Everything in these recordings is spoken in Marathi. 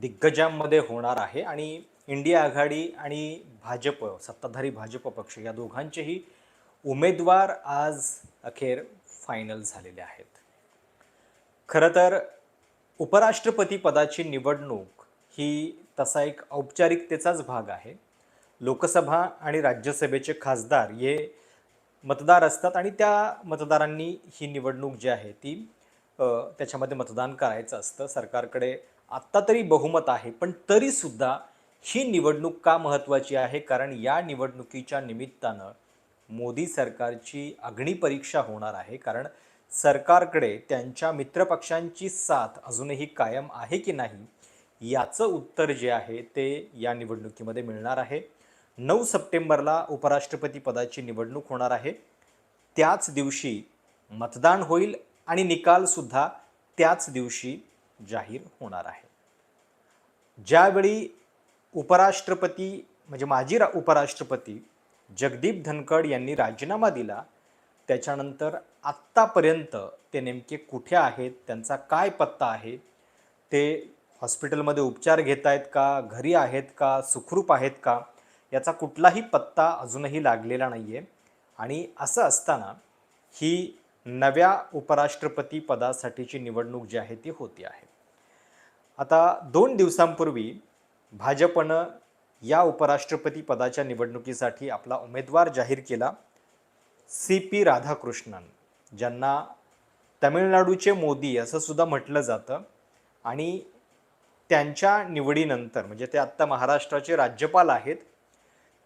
दिग्गजांमध्ये होणार आहे आणि इंडिया आघाडी आणि भाजप सत्ताधारी भाजप पक्ष या दोघांचेही उमेदवार आज अखेर फायनल झालेले आहेत. खरं तर उपराष्ट्रपती पदाची निवडणूक ही तसा एक औपचारिकतेचाच भाग आहे. लोकसभा आणि राज्यसभेचे खासदार हे मतदार असतात आणि त्या मतदारांनी ही निवडणूक जी आहे ती त्याच्यामध्ये मतदान करायचं असतं. सरकारकडे आत्ता तरी बहुमत आहे पण तरीसुद्धा ही निवडणूक का महत्त्वाची आहे? कारण या निवडणुकीच्या निमित्तानं मोदी सरकारची अग्निपरीक्षा होणार आहे. कारण सरकारकडे त्यांच्या मित्रपक्षांची साथ अजूनही कायम आहे की नाही याचं उत्तर जे आहे ते या निवडणुकीमध्ये मिळणार आहे. नऊ सप्टेंबरला उपराष्ट्रपती पदाची निवडणूक होणार आहे. त्याच दिवशी मतदान होईल आणि निकालसुद्धा त्याच दिवशी जाहीर होणार आहे. ज्यावेळी उपराष्ट्रपती म्हणजे माजी रा उपराष्ट्रपती जगदीप धनखड यांनी राजीनामा दिला त्याच्यानंतर आत्तापर्यंत ते नेमके कुठे आहेत त्यांचा काय पत्ता आहे ते हॉस्पिटलमध्ये उपचार घेत आहेत का घरी आहेत का सुखरूप आहेत का याचा कुठलाही पत्ता अजूनही लागलेला नाही आहे आणि असं असताना ही नव्या उपराष्ट्रपती पदासाठीची निवडणूक जी आहे ती होती आहे. आता दोन दिवसांपूर्वी भाजपनं या उपराष्ट्रपती पदाच्या निवडणुकीसाठी आपला उमेदवार जाहीर केला सी पी राधाकृष्णन ज्यांना तमिळनाडूचे मोदी असं सुद्धा म्हटलं जातं. आणि त्यांच्या निवडीनंतर म्हणजे ते आत्ता महाराष्ट्राचे राज्यपाल आहेत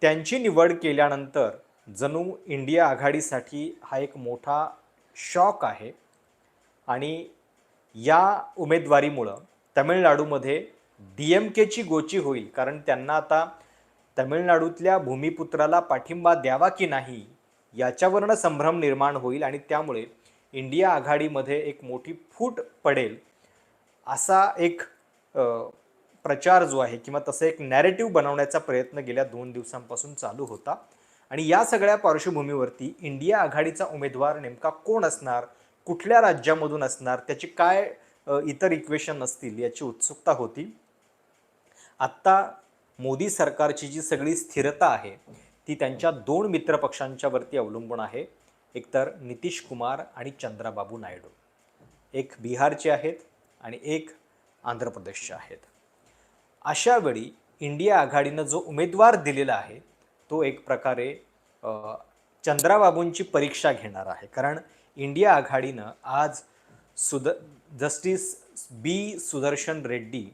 त्यांची निवड केल्यानंतर जणू इंडिया आघाडीसाठी हा एक मोठा शॉक आहे. आणि या उमेदवारीमुळं तमिळनाडूमध्ये डी एम केची गोची होईल कारण त्यांना आता तमिळनाडूतल्या भूमिपुत्राला पाठिंबा द्यावा की नाही याच्यावरनं संभ्रम निर्माण होईल आणि त्यामुळे इंडिया आघाडीमध्ये एक मोठी फूट पडेल असा एक प्रचार जो आहे किंवा तसं एक नॅरेटिव्ह बनवण्याचा प्रयत्न गेल्या दोन दिवसांपासून चालू होता. आणि या सगळ्या पार्श्वभूमीवरती इंडिया आघाडीचा उमेदवार नेमका कोण असणार कुठल्या राज्यामधून असणार त्याची काय इतर इक्वेशन असतील याची उत्सुकता होती. आत्ता मोदी सरकारची जी सगळी स्थिरता आहे ती त्यांच्या दोन मित्रपक्षांच्यावरती अवलंबून आहे. एकतर नितीश कुमार आणि चंद्राबाबू नायडू. एक बिहारचे आहेत आणि एक आंध्र प्रदेशचे आहेत. अशा वेळी इंडिया आघाडीनं जो उमेदवार दिलेला आहे तो एक प्रकारे चंद्राबाबूंची परीक्षा घेणार आहे. कारण इंडिया आघाडीनं आज सुद जस्टिस बी सुदर्शन रेड्डी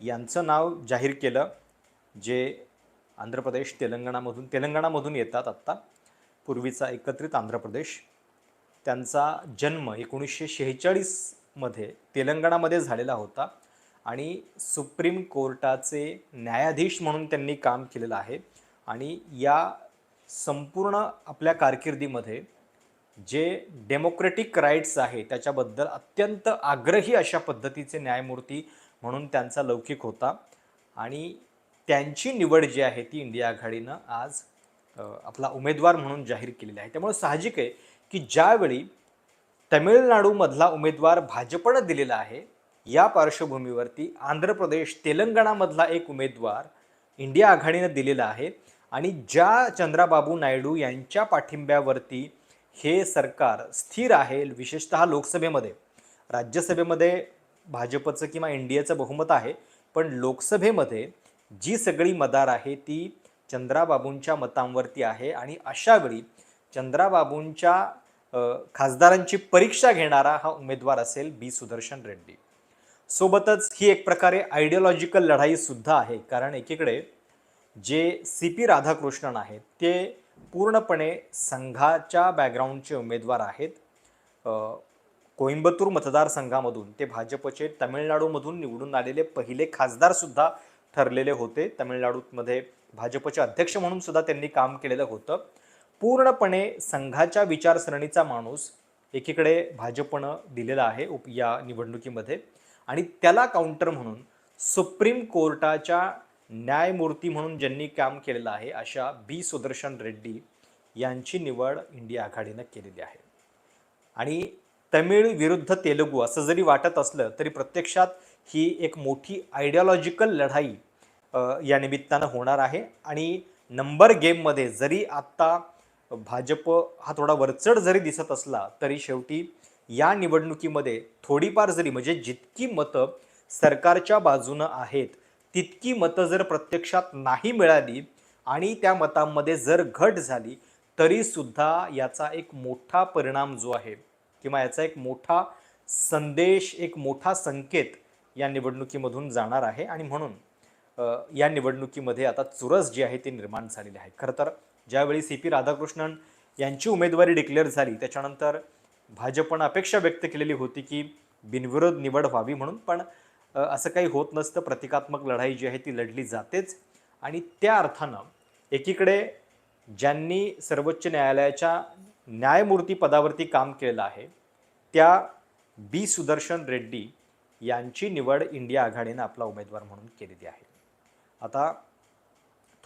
यांचं नाव जाहीर केलं जे आंध्र प्रदेश तेलंगणामधून तेलंगणामधून येतात आत्ता. पूर्वीचा एकत्रित आंध्र प्रदेश. त्यांचा जन्म एकोणीसशे शेहेचाळीसमध्ये तेलंगणामध्ये झालेला होता आणि सुप्रीम कोर्टाचे न्यायाधीश म्हणून त्यांनी काम केलेलं आहे. आणि या संपूर्ण आपल्या कारकिर्दीमध्ये जे डेमोक्रेटिक राईट्स आहे त्याच्याबद्दल अत्यंत आग्रही अशा पद्धतीचे न्यायमूर्ती म्हणून त्यांचा लौकिक होता. आणि त्यांची निवड जी आहे ती इंडिया आघाडीनं आज आपला उमेदवार म्हणून जाहीर केलेली आहे. त्यामुळे साहजिक आहे की ज्यावेळी तमिळनाडूमधला उमेदवार भाजपनं दिलेला आहे या पार्श्वभूमीवरती आंध्र प्रदेश तेलंगणामधला एक उमेदवार इंडिया आघाडीनं दिलेला आहे. आणि ज्या चंद्राबाबू नायडू यांच्या पाठिंब्यावरती हे सरकार स्थिर आहे विशेषतः लोकसभेमध्ये. राज्यसभेमध्ये भाजपचं किंवा इंडियाचं बहुमत आहे पण लोकसभेमध्ये जी सगळी मदार आहे ती चंद्राबाबूंच्या मतांवरती आहे आणि अशावेळी चंद्राबाबूंच्या खासदारांची परीक्षा घेणारा हा उमेदवार असेल बी. सुदर्शन रेड्डी. सोबतच ही एक प्रकारे आयडिओलॉजिकल लढाईसुद्धा आहे कारण एकीकडे जे सी पी राधाकृष्णन आहेत ते पूर्णपणे संघाच्या बॅकग्राऊंडचे उमेदवार आहेत. कोइंबतूर मतदारसंघामधून ते भाजपचे तमिळनाडूमधून निवडून आलेले पहिले खासदारसुद्धा ठरलेले होते. तमिळनाडूमध्ये भाजपचे अध्यक्ष म्हणून सुद्धा त्यांनी काम केलेलं होतं. पूर्णपणे संघाच्या विचारसरणीचा माणूस एकीकडे भाजपनं दिलेला आहे उप या निवडणुकीमध्ये आणि त्याला काउंटर म्हणून सुप्रीम कोर्टाच्या न्यायमूर्ती म्हणून ज्यांनी काम केलेलं आहे अशा बी. सुदर्शन रेड्डी यांची निवड इंडिया आघाडीनं केलेली आहे. आणि तमिळ विरुद्ध तेलुगू असं जरी वाटत असलं तरी प्रत्यक्षात ही एक मोठी आयडिओलॉजिकल लढाई या निमित्तानं होणार आहे. आणि नंबर गेममध्ये जरी आत्ता भाजप हा थोडा वरचढ जरी दिसत असला तरी शेवटी या निवडणुकीमध्ये थोडीफार जरी म्हणजे जितकी मतं सरकारच्या बाजूनं आहेत तितकी मतं जर प्रत्यक्षात नाही मिळाली आणि त्या मतांमध्ये जर घट झाली तरीसुद्धा याचा एक मोठा परिणाम जो आहे किंवा याचा एक मोठा संदेश एक मोठा संकेत या निवडणुकीमधून जाणार आहे. आणि म्हणून या निवडणुकीमध्ये आता चुरस जी आहे ती निर्माण झालेली आहे. खरं तर ज्यावेळी सी पी राधाकृष्णन यांची उमेदवारी डिक्लेअर झाली त्याच्यानंतर भाजपनं अपेक्षा व्यक्त केलेली होती की बिनविरोध निवड व्हावी म्हणून पण असं काही होत नसतं. प्रतिकात्मक लढाई जी आहे ती लढली जातेच. आणि त्या अर्थानं एकीकडे ज्यांनी सर्वोच्च न्यायालयाच्या न्यायमूर्ती पदावरती काम केलेलं आहे त्या बी सुदर्शन रेड्डी यांची निवड इंडिया आघाडीनं आपला उमेदवार म्हणून केलेली आहे. आता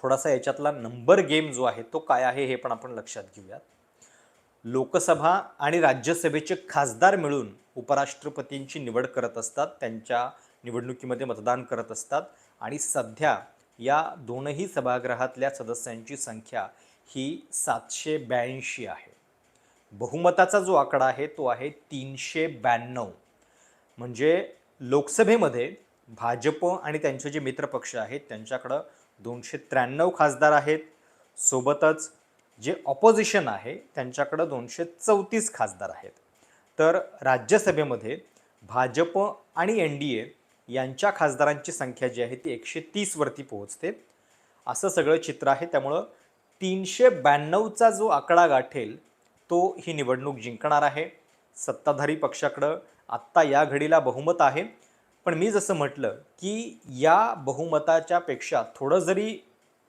थोडासा याच्यातला नंबर गेम जो आहे तो काय आहे हे पण आपण लक्षात घेऊयात. लोकसभा आणि राज्यसभेचे खासदार मिळून उपराष्ट्रपतींची निवड करत असतात. त्यांच्या निवडणुकीमध्ये मतदान करत असतात. आणि सध्या या दोनही सभागृहातल्या सदस्यांची संख्या ही सातशे ब्याऐंशी आहे. बहुमताचा जो आकडा आहे तो आहे तीनशे ब्याण्णव. म्हणजे लोकसभेमध्ये भाजप आणि त्यांचे जे मित्रपक्ष आहेत त्यांच्याकडं दोनशे त्र्याण्णव खासदार आहेत. सोबतच जे ऑपोजिशन आहे त्यांच्याकडं दोनशे चौतीस खासदार आहेत. तर राज्यसभेमध्ये भाजप आणि एन डी ए यांच्या खासदारांची संख्या जी आहे ती एकशे तीसवरती पोहोचते. असं सगळं चित्र आहे. त्यामुळं तीनशे ब्याण्णवचा जो आकडा गाठेल तो ही निवडणूक जिंकणार आहे. सत्ताधारी पक्षाकडं आत्ता या घडीला बहुमत आहे. पण मी जसं म्हटलं की या बहुमताच्या पेक्षा थोडं जरी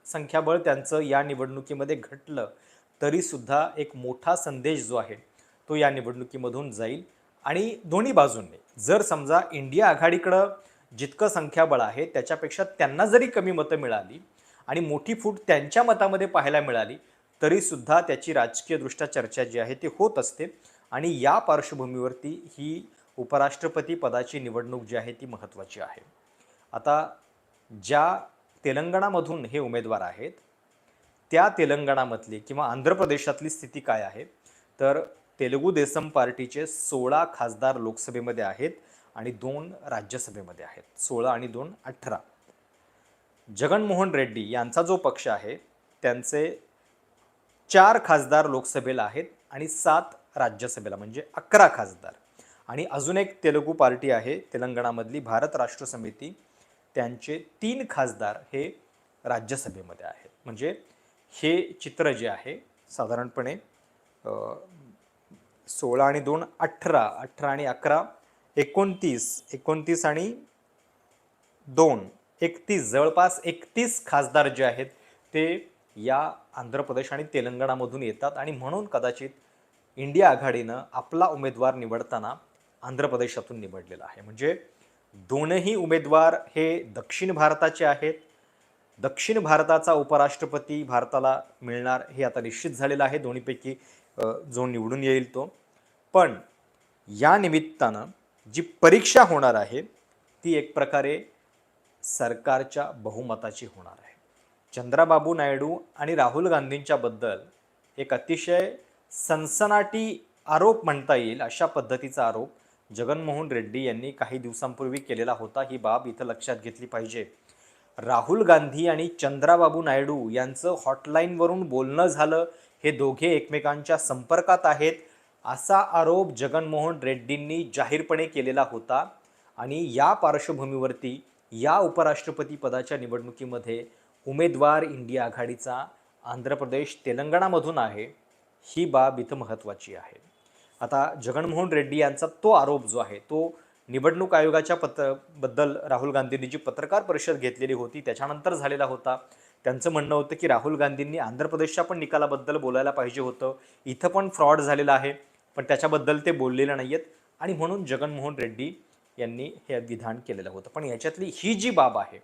संख्याबळ त्यांचं या निवडणुकीमध्ये घटलं तरीसुद्धा एक मोठा संदेश जो आहे तो या निवडणुकीमधून जाईल. आणि दोन्ही बाजूंनी जर समजा इंडिया आघाडीकडं जितकं संख्याबळ आहे त्याच्यापेक्षा त्यांना जरी कमी मतं मिळाली आणि मोठी फूट त्यांच्या मतामध्ये पाहायला मिळाली तरीसुद्धा त्याची राजकीयदृष्ट्या चर्चा जी आहे ती होत असते. आणि या पार्श्वभूमीवरती ही उपराष्ट्रपती पदाची निवडणूक जी आहे ती महत्त्वाची आहे. आता ज्या तेलंगणामधून हे उमेदवार आहेत त्या तेलंगणामधली किंवा आंध्र प्रदेशातली स्थिती काय आहे तर तेलुगू देसम पार्टीचे सोळा खासदार लोकसभेमध्ये आहेत. आणि दोन राज्यसभेमध्ये आहेत. सोळा आणि दोन अठरा. जगनमोहन रेड्डी यांचा जो पक्ष आहे त्यांचे चार खासदार लोकसभेला आहेत आणि सात राज्यसभेला म्हणजे अकरा खासदार. आणि अजून एक तेलुगू पार्टी आहे तेलंगणामधली भारत राष्ट्र समिती. त्यांचे तीन खासदार हे राज्यसभेमध्ये आहेत. म्हणजे हे चित्र जे आहे साधारणपणे सोळा आणि दोन अठरा अठरा आणि अकरा एकोणतीस एकोणतीस आणि दोन एकतीस जवळपास एकतीस खासदार जे आहेत ते या आंध्र प्रदेश आणि तेलंगणामधून येतात आणि म्हणून कदाचित इंडिया आघाडीनं आपला उमेदवार निवडताना आंध्र प्रदेशातून निवडलेला आहे. म्हणजे दोनही उमेदवार हे दक्षिण भारताचे आहेत. दक्षिण भारताचा उपराष्ट्रपती भारताला मिळणार हे आता निश्चित झालेलं आहे. दोन्हीपैकी जो निवडून येईल तो. पण या निमित्तानं जी परीक्षा होणार आहे ती एक प्रकारे सरकारच्या बहुमताची होणार आहे. चंद्राबाबू नायडू आणि राहुल गांधींच्याबद्दल एक अतिशय सनसनाटी आरोप म्हणता येईल अशा पद्धतीचा आरोप जगनमोहन रेड्डी यांनी काही दिवसांपूर्वी केलेला होता. ही बाब इथं लक्षात घेतली पाहिजे. राहुल गांधी आणि चंद्राबाबू नायडू यांचं हॉटलाईनवरून बोलणं झालं. हे दोघे एकमेकांच्या संपर्कात आहेत. असा आरोप जगनमोहन रेड्डींनी जाहीरपणे केलेला होता आणि या पार्श्वभूमीवरती या उपराष्ट्रपती पदाच्या निवडणुकीमध्ये उमेदवार इंडिया आघाडीचा आंध्र प्रदेश तेलंगणामधून आहे ही बाब इथं महत्त्वाची आहे. आता जगनमोहन रेड्डी यांचा तो आरोप जो आहे तो निवडणूक आयोगाच्या पत्रबद्दल राहुल गांधींनी जी पत्रकार परिषद घेतलेली होती त्याच्यानंतर झालेला होता. त्यांचं म्हणणं होतं की राहुल गांधींनी आंध्र प्रदेशच्या पण निकालाबद्दल बोलायला पाहिजे होतं. इथं पण फ्रॉड झालेला आहे. पण त्याच्याबद्दल ते बोललेलं नाही आहेत आणि म्हणून जगनमोहन रेड्डी यांनी हे विधान केलेलं होतं. पण याच्यातली ही जी बाब आहे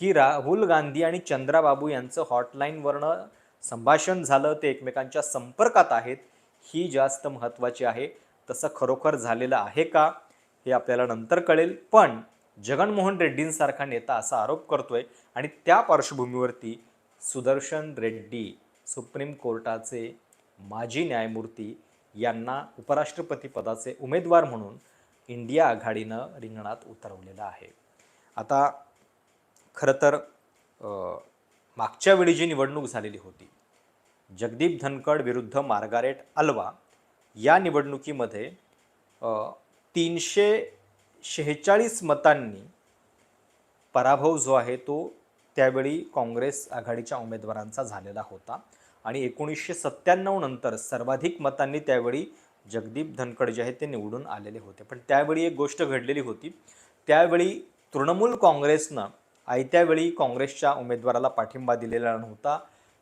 की राहुल गांधी आणि चंद्राबाबू यांचं हॉटलाईनवरनं संभाषण झालं ते एकमेकांच्या संपर्कात आहेत ही जास्त महत्त्वाची आहे. तसं खरोखर झालेलं आहे का हे आपल्याला नंतर कळेल. पण जगनमोहन रेड्डींसारखा नेता असा आरोप करतोय आणि त्या पार्श्वभूमीवरती सुदर्शन रेड्डी सुप्रीम कोर्टाचे माजी न्यायमूर्ती यांना उपराष्ट्रपती पदाचे उमेदवार म्हणून इंडिया आघाडीनं रिंगणात उतरवलेलं आहे. आता खरं तर मागच्या वेळी जी निवडणूक झालेली होती जगदीप धनखड विरुद्ध मार्गारेट अल्वा या निवडणुकीमध्ये तीनशे शेहेचाळीस मतांनी पराभव जो आहे तो त्यावेळी काँग्रेस आघाडीच्या उमेदवारांचा झालेला होता. आणि एकोणीसशे सत्त्याण्णव नंतर सर्वाधिक मतांनी त्यावेळी जगदीप धनखड जे आहेत ते निवडून आलेले होते. पण त्यावेळी एक गोष्ट घडलेली होती. त्यावेळी तृणमूल काँग्रेसनं आयत्या वेळी काँग्रेसच्या उमेदवाराला पाठिंबा दिलेला नव्हता.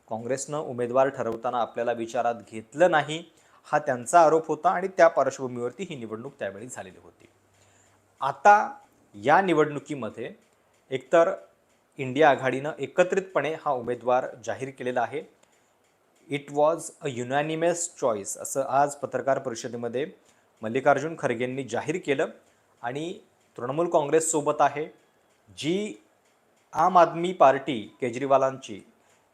काँग्रेसनं उमेदवार ठरवताना आपल्याला विचारात घेतलं नाही. हा त्यांचा आरोप होता आणि त्या पार्श्वभूमीवरती ही निवडणूक त्यावेळी झालेली होती. आता या निवडणुकीमध्ये एकतर इंडिया आघाडीनं एकत्रितपणे हा उमेदवार जाहीर केलेला आहे. It was a unanimous choice असं आज पत्रकार परिषदेमध्ये मल्लिकार्जुन खरगेंनी जाहीर केलं. आणि तृणमूल काँग्रेससोबत आहे जी आम आदमी पार्टी केजरीवालांची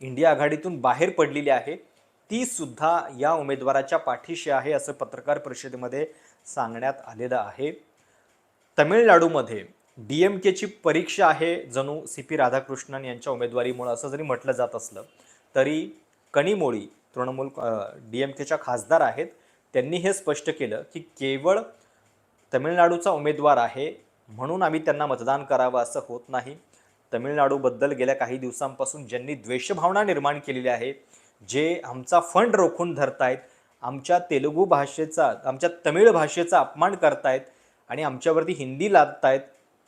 इंडिया आघाडीतून बाहेर पडलेली आहे ती सुद्धा या उमेदवाराच्या पाठीशी आहे असं पत्रकार परिषदेमध्ये सांगण्यात आलेलं आहे. तमिळनाडूमध्ये डी एम केची परीक्षा आहे जणू सी पी राधाकृष्णन यांच्या उमेदवारीमुळं असं जरी म्हटलं जात असलं तरी कनिमोळी तृणमूल डी एम केच्या खासदार आहेत त्यांनी हे स्पष्ट केलं की केवळ तमिळनाडूचा उमेदवार आहे म्हणून आम्ही त्यांना मतदान करावं असं होत नाही. तमिळनाडूबद्दल गेल्या काही दिवसांपासून ज्यांनी द्वेषभावना निर्माण केलेली आहे जे आमचा फंड रोखून धरतायत आमच्या तेलुगू भाषेचा आमच्या तमिळ भाषेचा अपमान करतायत आणि आमच्यावरती हिंदी लादतायत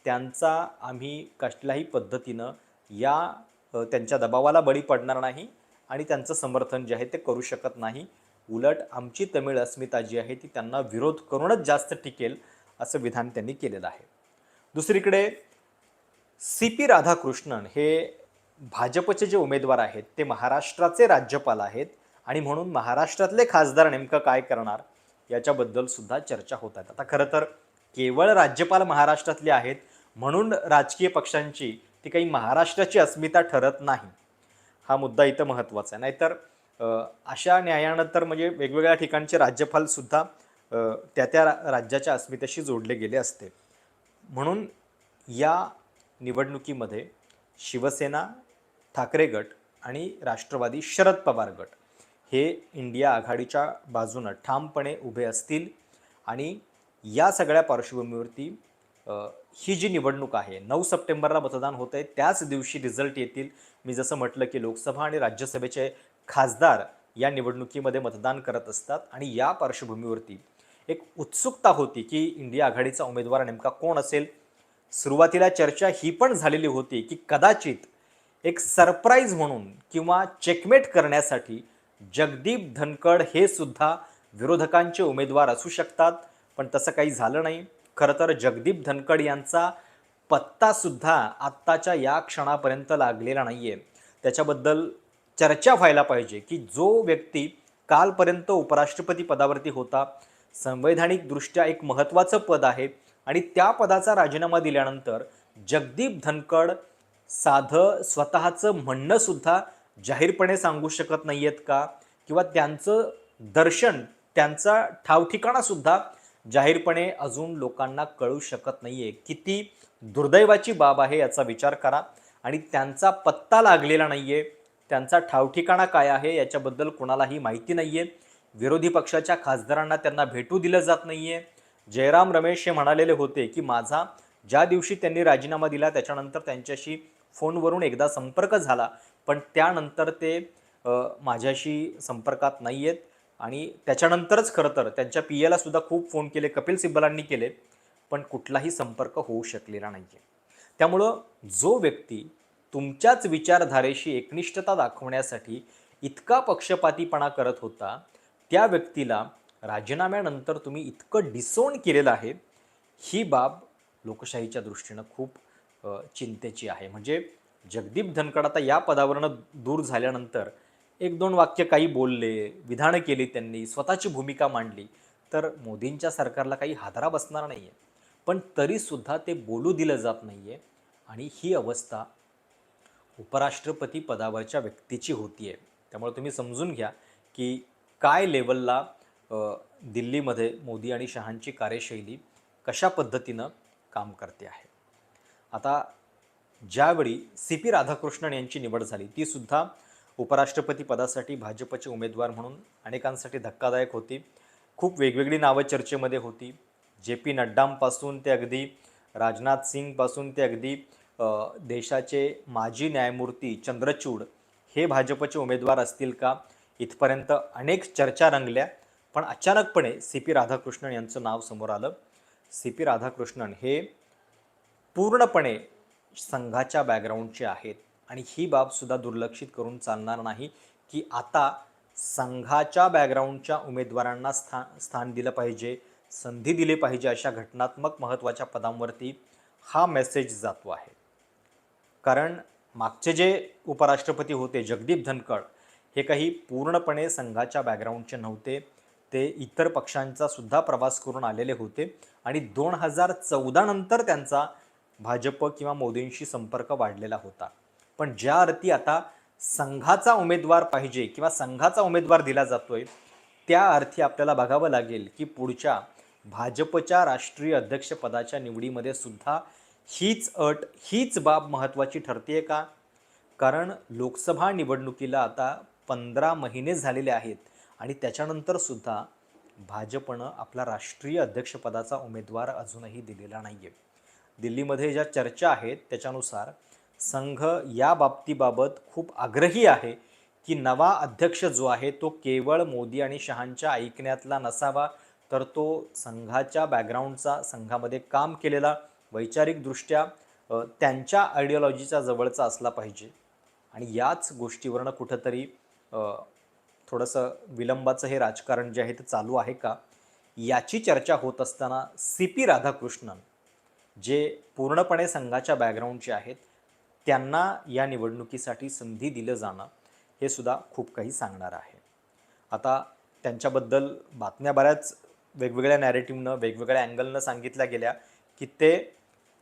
त्यांचा आम्ही कसल्याही पद्धतीनं या त्यांच्या दबावाला बळी पडणार नाही. आणि त्यांचं समर्थन जे आहे ते करू शकत नाही. उलट आमची तमिळ अस्मिता जी आहे ती त्यांना विरोध करूनच जास्त टिकेल असं विधान त्यांनी केलेलं आहे. दुसरीकडे सी पी राधाकृष्णन हे भाजपचे जे उमेदवार आहेत ते महाराष्ट्राचे राज्यपाल आहेत आणि म्हणून महाराष्ट्रातले खासदार नेमकं काय करणार याच्याबद्दल सुद्धा चर्चा होत आहेत. आता खरं तर केवळ राज्यपाल महाराष्ट्रातले आहेत म्हणून राजकीय पक्षांची ती काही महाराष्ट्राची अस्मिता ठरत नाही. हा मुद्दा इथं महत्त्वाचा आहे. नाहीतर अशा न्यायानं तर म्हणजे वेगवेगळ्या ठिकाणचे राज्यपालसुद्धा त्या त्या रा- राज्याच्या अस्मितेशी जोडले गेले असते. म्हणून या निवडणुकीमध्ये शिवसेना ठाकरे गट आणि राष्ट्रवादी शरद पवार गट हे इंडिया आघाडीच्या बाजूनं ठामपणे उभे असतील आणि या सगळ्या पार्श्वभूमीवरती ही जी निवडणूक आहे नऊ सप्टेंबरला मतदान होत आहे त्याच दिवशी रिझल्ट येतील मी जसं म्हटलं की लोकसभा आणि राज्यसभेचे खासदार या निवडणुकीमध्ये मतदान करत असतात आणि या पार्श्वभूमीवरती एक उत्सुकता होती की इंडिया आघाडीचा उमेदवार नेमका कोण असेल? सुरुवातीला चर्चा ही पण झालेली होती की कदाचित एक सरप्राईज म्हणून किंवा चेकमेट करण्यासाठी जगदीप धनखड हे सुद्धा विरोधकांचे उमेदवार असू शकतात पण तसं काही झालं नाही. खरं तर जगदीप धनखड यांचा पत्तासुद्धा आत्ताच्या या क्षणापर्यंत लागलेला नाही आहे त्याच्याबद्दल चर्चा व्हायला पाहिजे की जो व्यक्ती कालपर्यंत उपराष्ट्रपती पदावरती होता संवैधानिकदृष्ट्या एक महत्त्वाचं पद आहे आणि त्या पदाचा राजीनामा दिल्यानंतर जगदीप धनखड साधं स्वतःचं म्हणणंसुद्धा जाहीरपणे सांगू शकत नाही आहेत का? किंवा त्यांचं दर्शन त्यांचा ठावठिकाणासुद्धा जाहीरपणे अजून लोकांना कळू शकत नाही आहे किती दुर्दैवाची बाब आहे याचा विचार करा. आणि त्यांचा पत्ता लागलेला नाही आहे त्यांचा ठावठिकाणा काय आहे याच्याबद्दल कोणालाही माहिती नाही आहे विरोधी पक्षाच्या खासदारांना त्यांना भेटू दिलं जात नाही आहे जयराम रमेश हे म्हणालेले होते की माझा ज्या दिवशी त्यांनी राजीनामा दिला त्याच्यानंतर त्यांच्याशी फोनवरून एकदा संपर्क झाला. पण त्यानंतर ते माझ्याशी संपर्कात नाही आहेत आणि त्याच्यानंतरच खरं तर त्यांच्या पी एला सुद्धा खूप फोन केले कपिल सिब्बलांनी केले पण कुठलाही संपर्क होऊ शकलेला नाही आहे त्यामुळं जो व्यक्ती तुमच्याच विचारधारेशी एकनिष्ठता दाखवण्यासाठी इतका पक्षपातीपणा करत होता त्या व्यक्तीला राजीनाम्यानंतर तुम्ही इतकं डिसोन केलेलं आहे ही बाब लोकशाहीच्या दृष्टीनं खूप चिंतेची आहे. म्हणजे जगदीप धनखड आता या पदावरनं दूर झाल्यानंतर एक दोन वाक्य काही बोलले विधानं केली त्यांनी स्वतःची भूमिका मांडली तर मोदींच्या सरकारला काही हादरा बसणार नाही आहे पण तरीसुद्धा ते बोलू दिलं जात नाही आहे आणि ही अवस्था उपराष्ट्रपती पदावरच्या व्यक्तीची होती आहे त्यामुळे तुम्ही समजून घ्या की काय लेवलला दिल्लीमध्ये मोदी आणि शहांची कार्यशैली कशा पद्धतीनं काम करते आहे. आता ज्यावेळी सी पी राधाकृष्णन यांची निवड झाली ती सुद्धा उपराष्ट्रपती पदासाठी भाजपचे उमेदवार म्हणून अनेकांसाठी धक्कादायक होती. खूप वेगवेगळी नावं चर्चेमध्ये होती. जे पी नड्डांपासून ते अगदी राजनाथ सिंगपासून ते अगदी देशाचे माजी न्यायमूर्ती चंद्रचूड हे भाजपचे उमेदवार असतील का? इथपर्यंत अनेक चर्चा रंगल्या. पण अचानकपणे सी पी राधाकृष्णन यांचं नाव समोर आलं. सी पी राधाकृष्णन हे पूर्णपणे संघाच्या बॅकग्राऊंडचे आहेत. आणि ही बाबसुद्धा दुर्लक्षित करून चालणार नाही की आता संघाच्या बॅकग्राऊंडच्या उमेदवारांना स्थान स्थान दिलं पाहिजे संधी दिली पाहिजे अशा घटनात्मक महत्त्वाच्या पदांवरती हा मेसेज जातो आहे. कारण मागचे जे उपराष्ट्रपती होते जगदीप धनखड हे काही पूर्णपणे संघाच्या बॅकग्राऊंडचे नव्हते. ते इतर पक्षांचा सुद्धा प्रवास करून आलेले होते आणि दोन हजार चौदा नंतर त्यांचा भाजप किंवा मोदींशी संपर्क वाढलेला होता. पण ज्या अर्थी आता संघाचा उमेदवार पाहिजे किंवा संघाचा उमेदवार दिला जातोय त्या अर्थी आपल्याला बघावं लागेल की पुढच्या भाजपच्या राष्ट्रीय अध्यक्षपदाच्या निवडीमध्ये सुद्धा हीच अट हीच बाब महत्त्वाची ठरते का? कारण लोकसभा निवडणुकीला आता पंधरा महिने झालेले आहेत आणि त्याच्यानंतर सुद्धा भाजपनं आपला राष्ट्रीय अध्यक्षपदाचा उमेदवार अजूनही दिलेला नाही आहे दिल्लीमध्ये ज्या चर्चा आहेत त्याच्यानुसार संघ या बाबतीबाबत खूप आग्रही आहे की नवा अध्यक्ष जो आहे तो केवळ मोदी आणि शहांच्या ऐकण्यातला नसावा तर तो संघाच्या बॅकग्राऊंडचा संघामध्ये काम केलेला वैचारिकदृष्ट्या त्यांच्या आयडिओलॉजीचा जवळचा असला पाहिजे. आणि याच गोष्टीवरनं कुठंतरी थोडंसं विलंबाचं हे राजकारण जे आहे ते चालू आहे का? याची चर्चा होत असताना सी पी राधाकृष्णन जे पूर्णपणे संघाच्या बॅकग्राऊंडचे आहेत त्यांना या निवडणुकीसाठी संधी दिलं जाणं हे सुद्धा खूप काही सांगणार आहे. आता त्यांच्याबद्दल बातम्या बऱ्याच वेगवेगळ्या नॅरेटिव्हनं वेगवेगळ्या अँगलनं सांगितल्या गेल्या की ते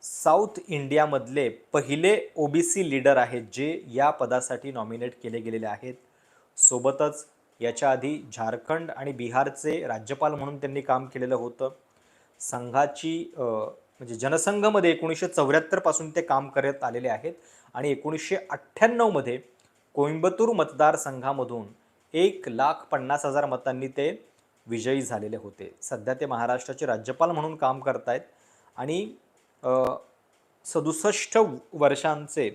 साऊथ इंडियामधले पहिले ओ बी सी लीडर आहेत जे या पदासाठी नॉमिनेट केले गेलेले आहेत. सोबतच याच्या आधी झारखंड आणि बिहारचे राज्यपाल म्हणून त्यांनी काम केलेलं होतं. संघाची म्हणजे जनसंघमध्ये एकोणीसशे चौऱ्याहत्तरपासून ते काम करत आलेले आहेत आणि एकोणीसशे अठ्ठ्याण्णवमध्ये कोइंबतूर मतदारसंघामधून एक लाख पन्नास हजार मतांनी ते विजयी झालेले होते. सध्या ते महाराष्ट्राचे राज्यपाल म्हणून काम करतायत आणि सदुसष्ट वर्षांचे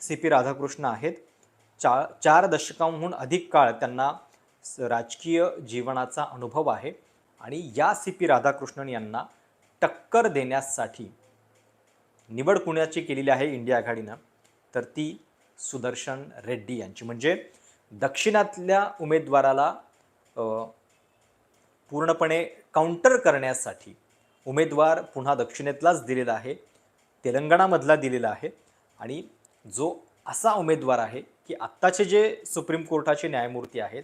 सी पी राधाकृष्ण आहेत. चा चार दशकांहून अधिक काळ त्यांना स- राजकीय जीवनाचा अनुभव आहे. आणि या सी पी राधाकृष्णन यांना टक्कर देण्यासाठी निवड कुणाची केलेली आहे इंडिया आघाडीनं? तर ती सुदर्शन रेड्डी यांची. म्हणजे दक्षिणातल्या उमेदवाराला पूर्णपणे काउंटर करण्यासाठी उमेदवार पुन्हा दक्षिणेतलाच दिलेला आहे तेलंगणामधला दिलेला आहे आणि जो असा उमेदवार आहे की आत्ताचे जे सुप्रीम कोर्टाचे न्यायमूर्ती आहेत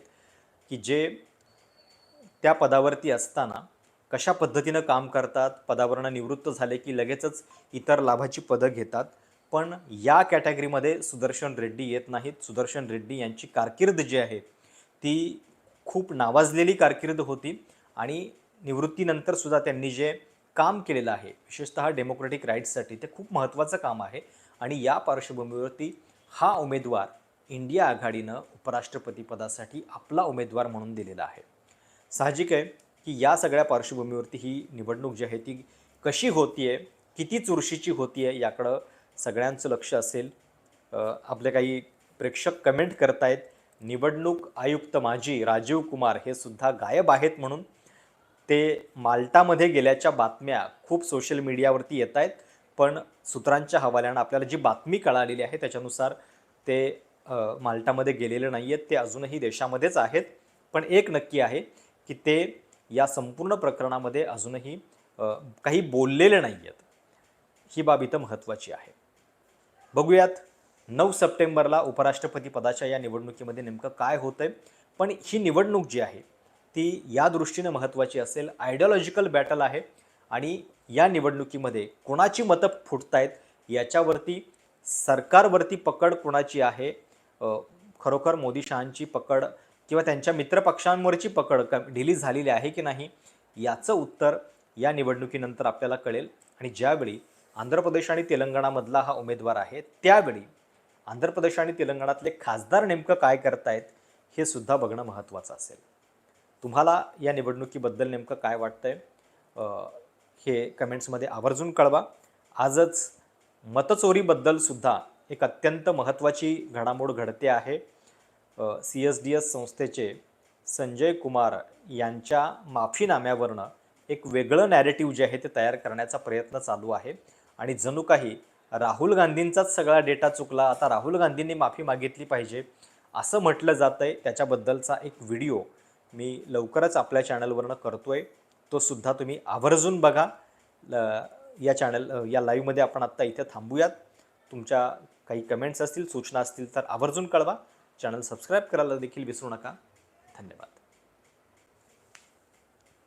की जे त्या पदावरती असताना कशा पद्धतीनं काम करतात पदावरनं निवृत्त झाले की लगेचच इतर लाभाची पदं घेतात. पण या कॅटेगरीमध्ये सुदर्शन रेड्डी येत नाहीत. सुदर्शन रेड्डी यांची कारकीर्द जी आहे ती खूप नावाजलेली कारकीर्द होती आणि निवृत्तीनंतर सुद्धा त्यांनी जे काम केलेलं आहे विशेषतः डेमोक्रेटिक राईट्ससाठी ते खूप महत्त्वाचं काम आहे. आणि या पार्श्वभूमीवरती हा उमेदवार इंडिया आघाडीनं उपराष्ट्रपतीपदासाठी आपला उमेदवार म्हणून दिलेला आहे. साहजिक आहे की या सगळ्या पार्श्वभूमीवरती ही निवडणूक जी आहे ती कशी होती आहे किती चुरशीची होती आहे याकडं सगळ्यांचं लक्ष असेल. आपले काही प्रेक्षक कमेंट करतायत निवडणूक आयुक्त माजी राजीव कुमार हे सुद्धा गायब आहेत म्हणून ते माल्टामध्ये गेल्याच्या बातम्या खूप सोशल मीडियावरती येत आहेत पण सूत्रांच्या हवाल्यानं आपल्याला जी बातमी कळालेली आहे त्याच्यानुसार ते माल्टामध्ये गेलेले नाही आहेत ते अजूनही देशामध्येच आहेत. पण एक नक्की आहे की ते या संपूर्ण प्रकरणामध्ये अजूनही काही बोललेले नाही आहेत ही बाब इथं महत्त्वाची आहे. बघूयात नऊ सप्टेंबरला उपराष्ट्रपती पदाच्या या निवडणुकीमध्ये नेमकं काय होतंय. पण ही निवडणूक जी आहे ती या दृष्टीने महत्त्वाची असेल. आयडिओलॉजिकल बॅटल आहे आणि या निवडणुकीमध्ये कोणाची मतं फुटतायत याच्यावरती सरकारवरती पकड कोणाची आहे? खरोखर मोदी शहांची पकड किंवा त्यांच्या मित्रपक्षांवरची पकड क ढिली झालेली आहे की नाही याचं उत्तर या निवडणुकीनंतर आपल्याला कळेल. आणि ज्यावेळी आंध्र प्रदेश आणि तेलंगणामधला हा उमेदवार आहे त्यावेळी आंध्र प्रदेश आणि तेलंगणातले खासदार नेमकं काय करतायत हे सुद्धा बघणं महत्त्वाचं असेल. तुम्हाला या निवडणुकीबद्दल नेमकं काय वाटतंय आहे हे कमेंट्समध्ये आवर्जून कळवा. आजच मतचोरीबद्दल सुद्धा एक अत्यंत महत्त्वाची घडामोड घडते आहे. सी एस डी एस संस्थेचे संजय कुमार यांच्या माफीनाम्यावरनं एक वेगळं नॅरेटिव्ह जे आहे ते तयार करण्याचा प्रयत्न चालू आहे. आणि जणू काही राहुल गांधींचाच सगळा डेटा चुकला आता राहुल गांधींनी माफी मागितली पाहिजे असं म्हटलं जातं आहे त्याच्याबद्दलचा एक व्हिडिओ मी लवकरच आपल्या चॅनलवरनं करतोय. तो सुद्धा तुम्ही आवर्जून बघा. ल- या चॅनल या लाईव्हमध्ये आपण आत्ता इथे थांबूयात. तुमच्या काही कमेंट्स असतील सूचना असतील तर आवर्जून कळवा. चॅनल सबस्क्राईब करायला देखील विसरू नका. धन्यवाद.